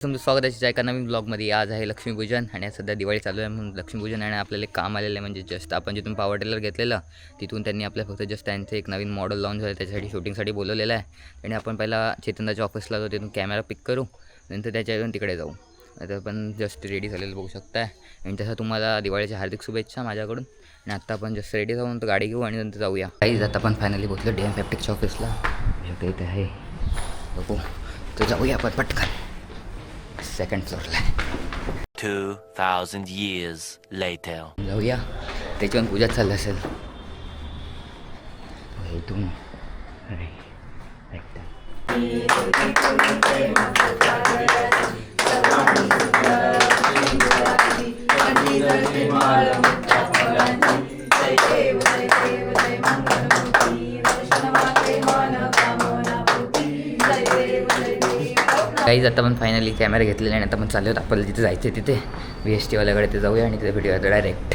तुमचं स्वागत आहे एका नवीन ब्लॉगमध्ये आज आहे लक्ष्मीपूजन आणि आज सध्या दिवाळी चालू आहे म्हणून लक्ष्मीपूजन आणि आपल्याला काम आलेलं आहे म्हणजे जस्ट आपण जिथून पॉवर टेलर घेतलेलं तिथून त्यांनी आपल्या फक्त जस्ट त्यांचं एक नवीन मॉडेल लॉन्च झालं त्याच्यासाठी शूटिंगसाठी बोलवलेलं आहे. आणि आपण पहिला चेतनाच्या ऑफिसला जाऊ तिथून कॅमेरा पिक करू नंतर त्याच्यावरून तिकडे जाऊ. आता पण जस्ट रेडी झालेलं बघू शकताय. आणि तसं तुम्हाला दिवाळीच्या हार्दिक शुभेच्छा माझ्याकडून. आणि आत्ता आपण जस्ट रेडी जाऊन तर गाडी घेऊ आणि नंतर जाऊया. काही जात आपण फायनली पोहोचलो डी एम फॅप्टिकच्या ऑफिसला इथे आहे. बघू. तर जाऊया आपण पटकन. सेकंड फ्लोअरला 2,000 years later. जाऊया. त्याच्यावर पूजा चाललं असेल. इथून. अरे, ऐकता. काहीच आता पण फायनली कॅमेरा घेतलेला आणि आता पण चालू आहोत आपल्याला जिथे जायचं आहे तिथे व्ही एस टीवाल्याकडे ते जाऊया आणि तिथे व्हिडिओ डायरेक्ट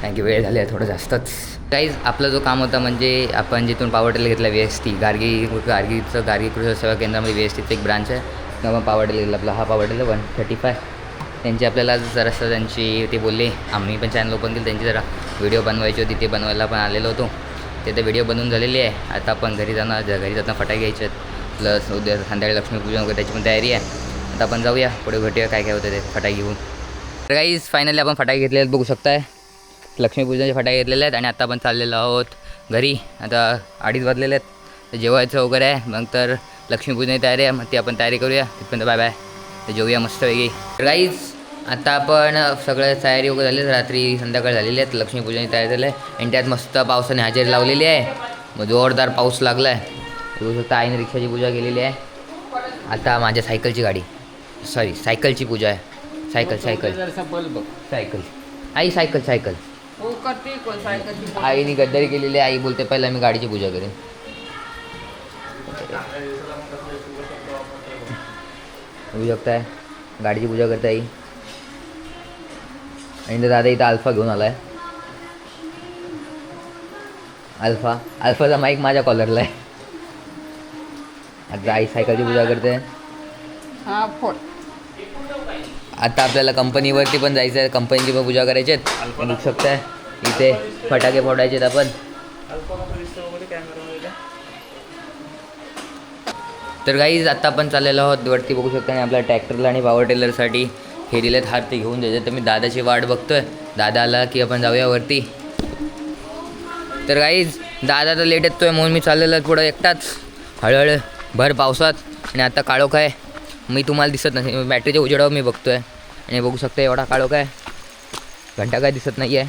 कारण की वेळ झाली आहे थोडं जास्तच. काहीच आपला जो काम होता म्हणजे आपण जिथून पॉवर टेलर घेतला V S T Gargi गार्गीचं Gargi कृषी सेवा केंद्रामध्ये व्ही एस टीचं एक ब्रांच आहे. मग पॉवर टेलर घेतला आपला. हा पॉवर वन थर्टी फाय त्यांची आपल्याला जरासं त्यांची ते बोलले. आम्ही पण चॅनल ओपन केलं त्यांची जरा व्हिडिओ बनवायची होती ते बनवायला पण आलेलो होतो. ते तर व्हिडिओ बनवून झालेली आहे. आता आपण घरी जाणार घरी जाताना फटाके घ्यायचे आहेत. प्लस उद्या संध्याकाळी लक्ष्मीपूजन वगैरे त्याची पण तयारी आहे. आता आपण जाऊया पुढे भेटूया काय काय होतं ते फटाके घेऊन. तर काहीच फायनली आपण फटाके घेतलेले आहेत बघू शकताय. लक्ष्मीपूजनचे फटाके घेतलेले आहेत आणि आता आपण चाललेलो आहोत घरी. आता अडीच वाजलेले आहेत. जेवायचं वगैरे आहे. मग तर लक्ष्मीपूजनाची तयारी आहे. मग ती आपण तयारी करूया. तिथपर्यंत बाय बाय तर जेऊया मस्तपैकी. तर काहीच आता आपण सगळं तयारी वगैरे झाली. रात्री संध्याकाळ झालेली आहे. लक्ष्मीपूजनाची तयारी झाली आहे. आणि त्यात मस्त पावसाने हजेरी लावलेली आहे. मग जोरदार पाऊस लागला आहे बघू शकता आईने रिक्षाची पूजा केलेली आहे. आता माझ्या सायकलची गाडी. सॉरी सायकलची पूजा आहे. Cycle cycle. सायकल. आई सायकल सायकल. आईने गद्दारी केलेली आहे. आई बोलते पहिला मी गाडीची पूजा करेन. बघू शकताय गाडीची पूजा करते आई. आणि दादा इथं अल्फा घेऊन आलाय. अल्फा अल्फाचा माईक माझ्या कॉलरला आहे. आता आई सायकलची पूजा करते. हा फोड. आता आपल्याला कंपनीवरती पण जायचं आहे. कंपनीची पण पूजा करायची आहेत. बघू शकताय. इथे फटाके फोडायचे आपण. तर काहीच आता आपण चाललेलो आहोत. वरती बघू शकता आणि आपल्या ट्रॅक्टरला आणि पॉवर टेलरसाठी हे दिलेत. हार ते घेऊन द्यायचे तर मी दादाची वाट बघतोय. दादा आला की आपण जाऊया वरती. तर काहीच दादा तर लेट येतोय म्हणून मी चाललेलो आहे पुढं एकटाच. हळूहळू. भर पावसात. आणि आता काळोख आहे. मी तुम्हाला दिसत नाही. बॅटरीच्या उजेडावर मी बघतो आहे आणि बघू शकता एवढा काळोख आहे. घंटा काय दिसत नाही आहे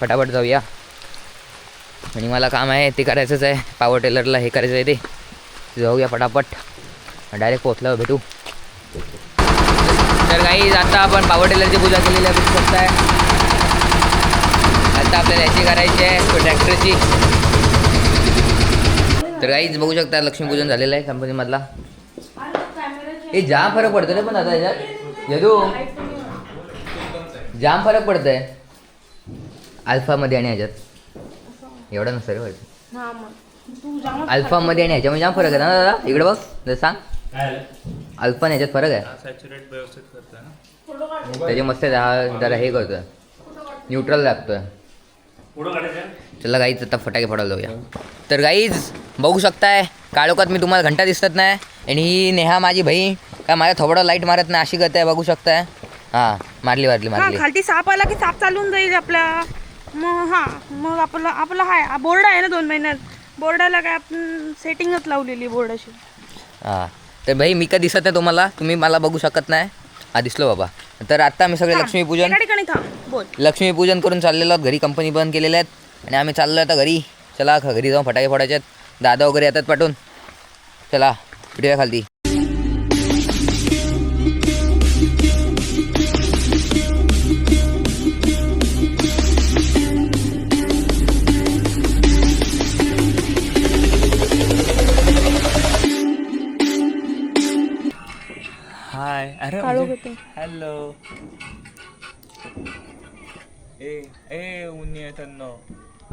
फटाफट जाऊया. आणि मला काम आहे ते करायचंच आहे. पावर टेलरला हे करायचं आहे ते. जाऊया फटाफट. डायरेक्ट पोचल्यावर भेटू. तर काही आता आपण पावर टेलरची पूजा केलेली आहे. बघू शकताय. आता आपल्याला याची करायची आहे. ट्रॅक्टरची तर काहीच बघू शकता लक्ष्मीपूजन झालेलं आहे कंपनीमधला हे जाम फरक पडतो रे पण आता याच्यात. यदू. जाम फरक पडतोय. अल्फामध्ये आणि ह्याच्यात. एवढा नसतं रे वाटतं. अल्फामध्ये आणि ह्याच्यामध्ये जाम फरक आहे ना दादा? इकडे बघ जरा सांग. अल्फा आणि ह्याच्यात फरक आहे. त्याचे मस्त हा जरा हे करतोय. न्यूट्रल लागतोय. चला गाईच आता फटाके फोडायला जाऊया. तर गाईज बघू शकताय काळोखात मी तुम्हाला घंटा दिसत नाही आणि ही नेहा माझी बहीण काय माझ्या थोडा लाइट मारत नाही अशी करते बघू शकताय. हां मारली मारली मारली. खालती साप आला की साप चालून जाईल आपल्या मग हा मग आपलं आपलं हाय बोर्ड आहे ना दोन महिन्यात. बोर्डाला काय आपण सेटिंगच लावलेली बोर्डाची हां तर भाई मी काय दिसत नाही तुम्हाला तुम्ही मला बघू शकत नाही. हा दिसलो बाबा. तर आता आम्ही सगळे लक्ष्मीपूजन लक्ष्मीपूजन करून चाललेलो आहोत घरी कंपनी बंद केलेल्या आहेत. आणि आम्ही चाललो आता घरी. चला घरी जाऊन फटाके फोडायचे आहेत. दादा वगैरे येतात पाठवून. चला भेटूया खालती. हाय अरे काळोख म्हणजे-. हॅलो ए ए उन्नी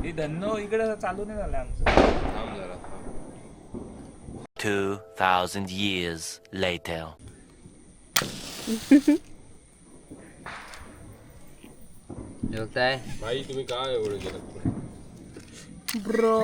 हे धन्नो इकडे चालू नाही झालं आमचं. 2,000 years later. बघताय भाई तुम्ही काय एवढं केलं ब्रो.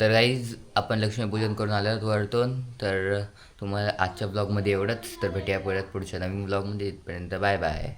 तर काहीच आपण लक्ष्मीपूजन करून आलो आहोत वरतून तर तुम्हाला आजच्या ब्लॉगमध्ये एवढंच. तर भेटूया परत पुढच्या नवीन ब्लॉगमध्ये इथपर्यंत बाय बाय